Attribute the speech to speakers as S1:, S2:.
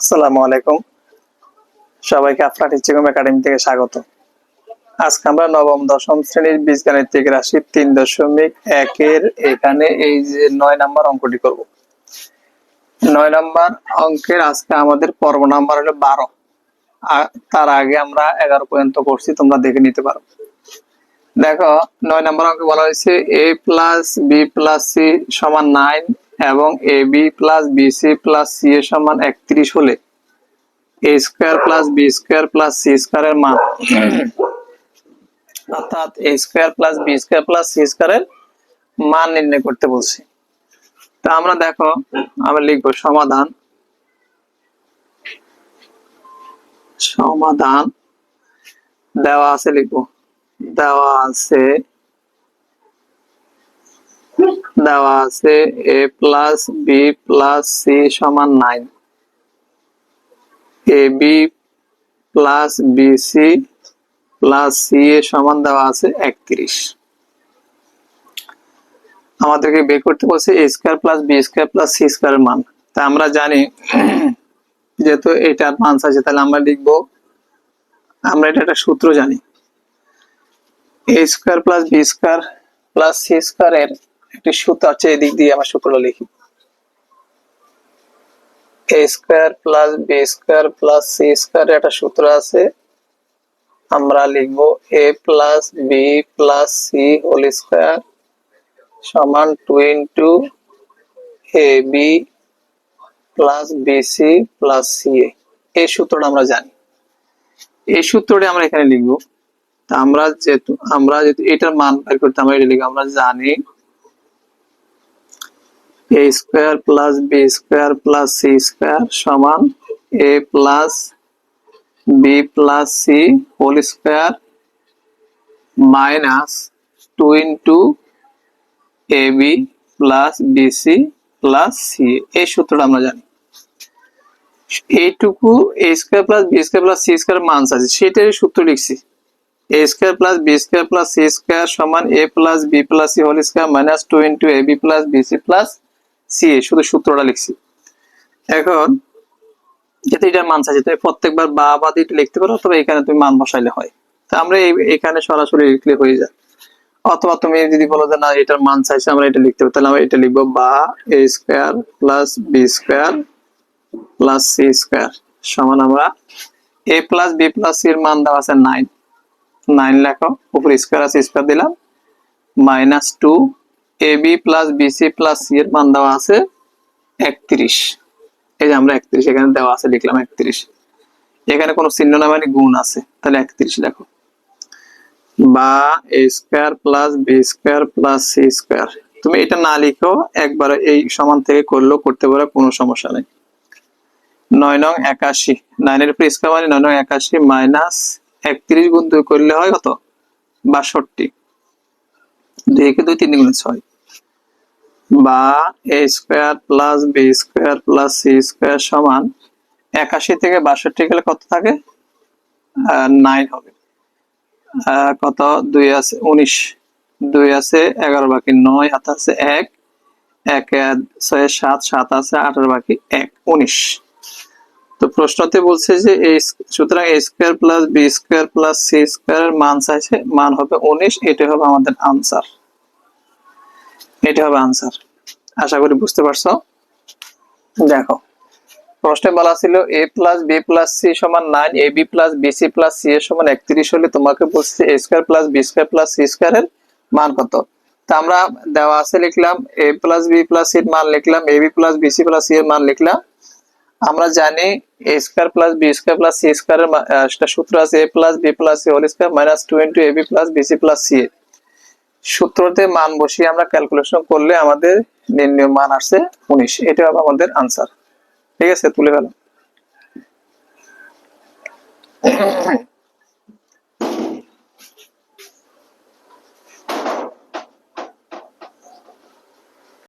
S1: আসসালামু আলাইকুম। সবাইকে আপনার টিচিকম একাডেমি থেকে স্বাগত। আজকে আমরা নবম, দশম শ্রেণির বীজগাণিতিক রাশি তিন দশমিক একের এখানে এই যে নয় নাম্বার অঙ্কটি করব। নয় নাম্বার অঙ্কের আজকে আমাদের পর্ব নাম্বার হলো বারো। তার আগে আমরা এগারো পর্যন্ত করছি তোমরা দেখে নিতে পারো। দেখো, নয় নাম্বার অঙ্কে বলা হয়েছে A plus B plus C সমান নাইন এবং A B plus B C plus C এর সমান একত্রিশ হলে A square plus B square plus C স্কোয়ারের মান। অর্থাৎ A square plus B square plus C স্কোয়ারের মান নির্ণয় করতে বলছি। তা আমরা দেখো আমরা লিখব সমাধান। সমাধান দেওয়া আছে লিখব। দেওয়া আছে দেওয়া আছে A plus B plus C সমান nine. A B plus B C plus C A সমান দেওয়া আছে একত্রিশ। আমাদেরকে বের করতে বলছে A square plus B square plus C স্কোয়ারের মান। তা আমরা জানি যেহেতু এটার মান আছে, তাহলে আমরা লিখব, আমরা এটা একটা সূত্র জানি। A square plus B square plus C স্কোয়ারের একটি সূত্র আছে, এদিক দিয়ে আমার সূত্রটা লিখি। A square plus B square plus C square একটা সূত্র আছে। আমরা লিখব A plus B plus C whole square সমান two into A B plus B C plus C A এই সূত্রটা আমরা জানি। এই সূত্রটা আমরা এখানে লিখব। আমরা যেহেতু আমরা যেহেতু এটার মান বের করতে আমরা এটা লিখব। আমরা জানি A square plus B square plus C square সমান A plus B plus C whole square minus two into A B plus B C plus C এই সূত্রটা আমরা জানি। এইটুকু A square plus B square plus C square মান আছে। সেটারই সূত্র লিখছি। A square plus B square plus C square সমান A plus B plus C whole square minus two into A B plus B C plus C A, শুধু সূত্রটা লিখছি। এখন, যেহেতু এটার মান চাইছে তুমি প্রত্যেকবার বা বা দিয়ে লিখতে পারো তবে এখানে তুমি মান বসাইলে হয়। তা আমরা এখানে সরাসরি লিখলে হয়ে যায়। অথবা তুমি যদি বলো যে না, এটার মান চাইছে, আমরা এটা লিখতে পারি। তাহলে আমরা এটা লিখব বা A square plus B square plus C square সমান আমরা A plus B plus C এর মান দেওয়া আছে নাইন। নাইন লেখো, উপর স্কোয়ার আছে, স্কোয়ার দিলাম। Minus two A B plus B C plus C এর মান দেওয়া আছে একত্রিশ। এই যে আমরা একত্রিশ এখানে দেওয়া আছে, লিখলাম একত্রিশ। এখানে কোনো চিহ্ন না মানে গুণ আছে, তাহলে একত্রিশ লেখো। বা A square plus B square plus C square তুমি এটা না লিখো, একবার এই সমান থেকে করলেও করতে পারো, কোনো সমস্যা নেই। নয় নং একাশি। নাইনের উপরে স্কোয়ার মানে নয় নং একাশি মাইনাস একত্রিশ গুণ দুই করলে হয় কত? বাষট্টি। দুই কে দুই তিন গুণ ছয়। বা A square plus B square plus C square সমান একাশি থেকে বাষট্টি গেলে কত থাকে? নাইন হবে। কত? দুই আছে উনিশ। দুই আছে এগারো, বাকি নয় হাত আছে এক এক, ছয়, সাত সাত আছে আঠারো, বাকি এক, উনিশ। তো প্রশ্নতে বলছে যে সুতরাং A square plus B square plus C মান চাইছে, মান হবে উনিশ, এটা হবে আমাদের আনসার এটা হবে আনসার আশা করি বুঝতে দেখো, প্রশ্নে বলা ছিল A plus B plus C সমান nine A B plus plus C এর সমান একত্রিশ হলে তোমাকে বলছে A square plus B square plus C স্কোয়ারের মান কত? তা আমরা দেওয়া আছে লিখলাম এ প্লাস বি প্লাস সির মান লিখলাম A B plus B C plus C এর মান লিখলাম আমরা জানি A square plus B square plus C স্কোয়ারের এর সূত্র আছে A plus B plus C whole square minus two into A B plus B C plus C A. সূত্রতে মান বসিয়ে আমরা ক্যালকুলেশন করলে আমাদের নির্ণয় মান আসছে উনিশ। এটা হবে আমাদের আনসার ঠিক আছে, তুলে ফেলো।